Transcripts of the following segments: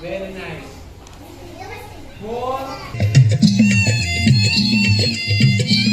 Very nice. Four.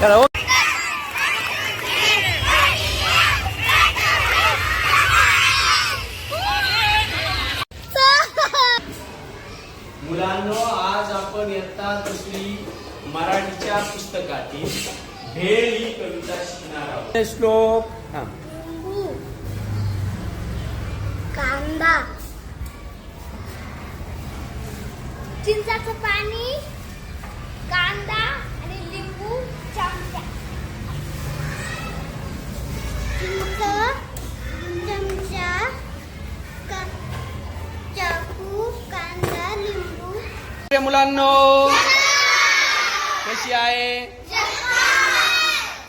Cada uno. मुलांनो. कशी आहे?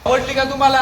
आवडली का तुम्हाला?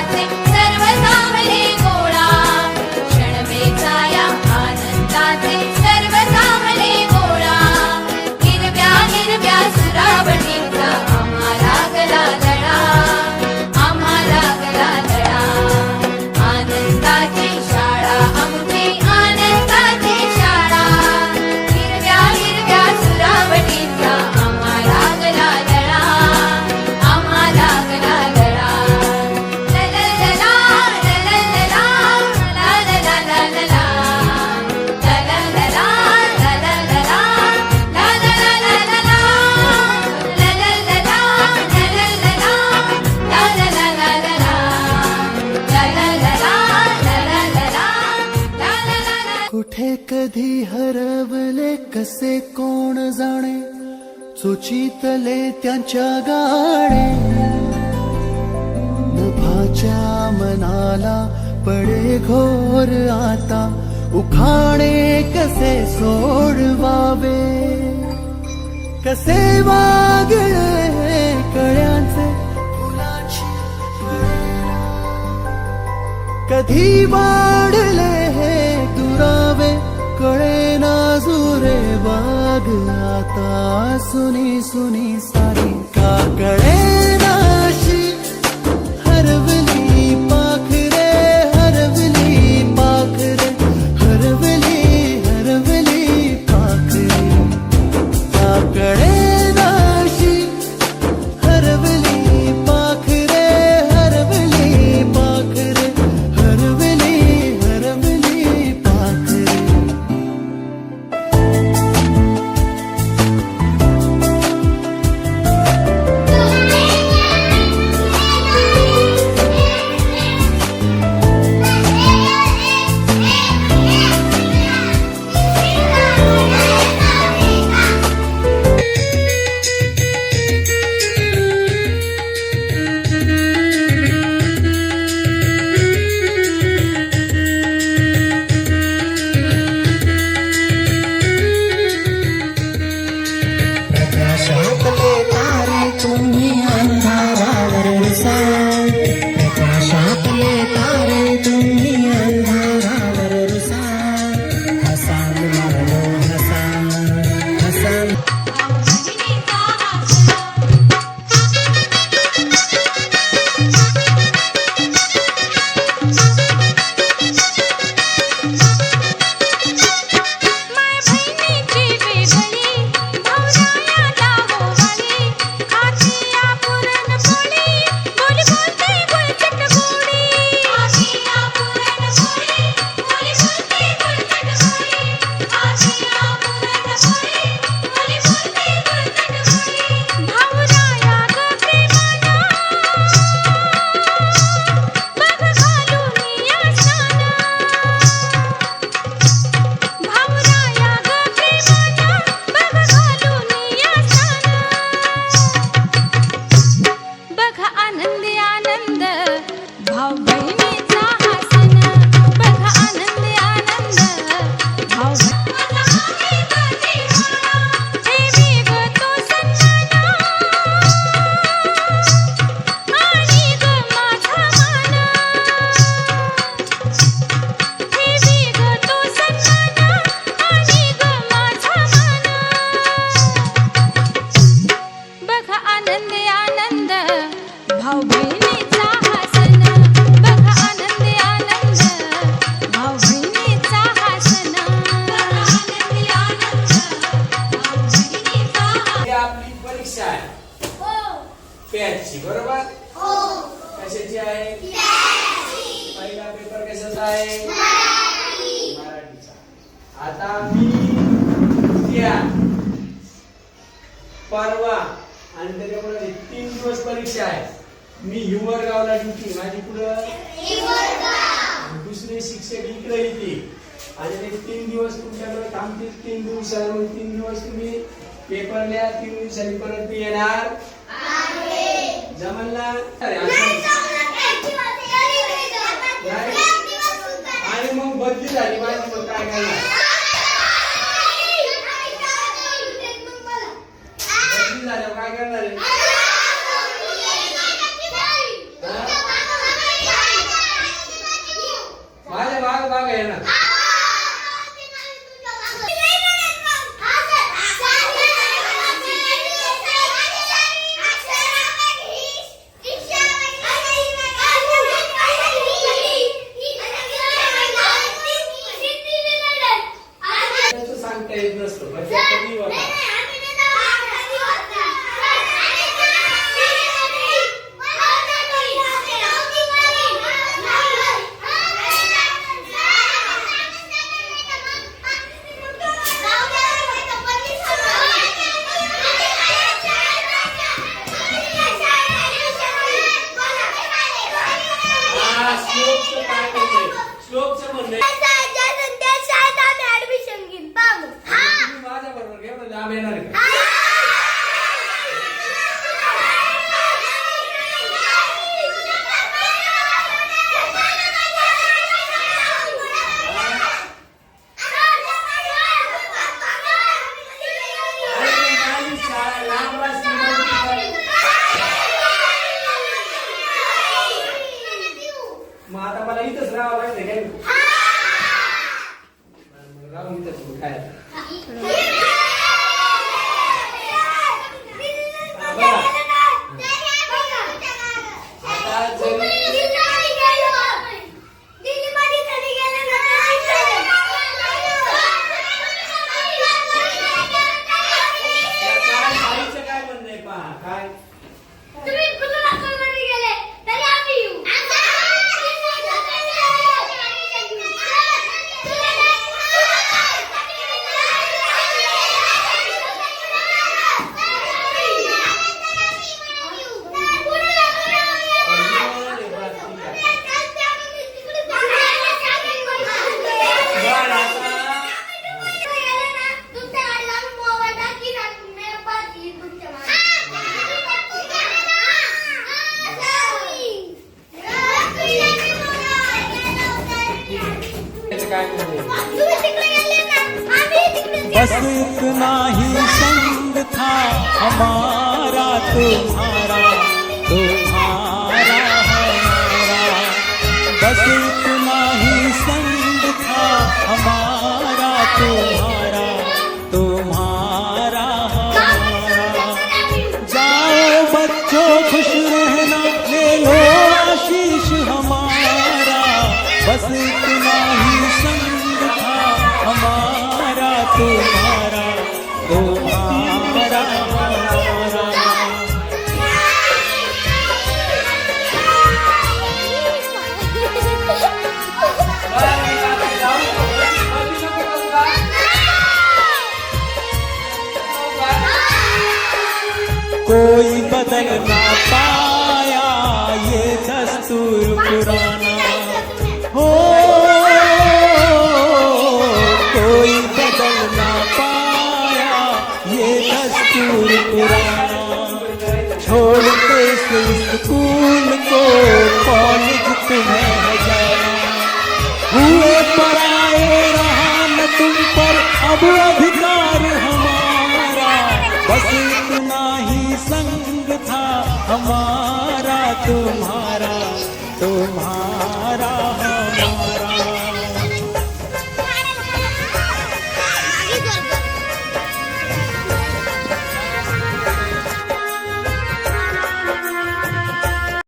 I think सुचितले त्यांच्या गाणे नभाच्या मनाला पडे घोर आता. उखाणे कसे सोडवावे? कसे वागळे कळ्यांचे? कधी वाढले हे दुरावे? कड़े नाजुरे बाग आता सुनी सुनी सारी का सारका नाश येते माझी पुढं दुसरे शिक्षक इकडे येते. आणि ते तीन दिवस तुमच्याकडे थांबतील. तीन दिवसावर तीन दिवस तुम्ही पेपर लिहा तीन दिवसांनी परत येणार. जमलला आणि मग बदली झाली. श्लोकचं म्हणणं माझ्या बरोबर घ्या म्हणजे आम्ही येणार Gracias. हो, जगता पाया ये दस्तूर पुराना हो कोई बदल ना पाया ये दस्तूर पुराना। छोड़ते स्कूल को कॉलेज तुम्हें हुए पर आए रहा न तुम पर अब अभी तुम्हारा तुम्हारा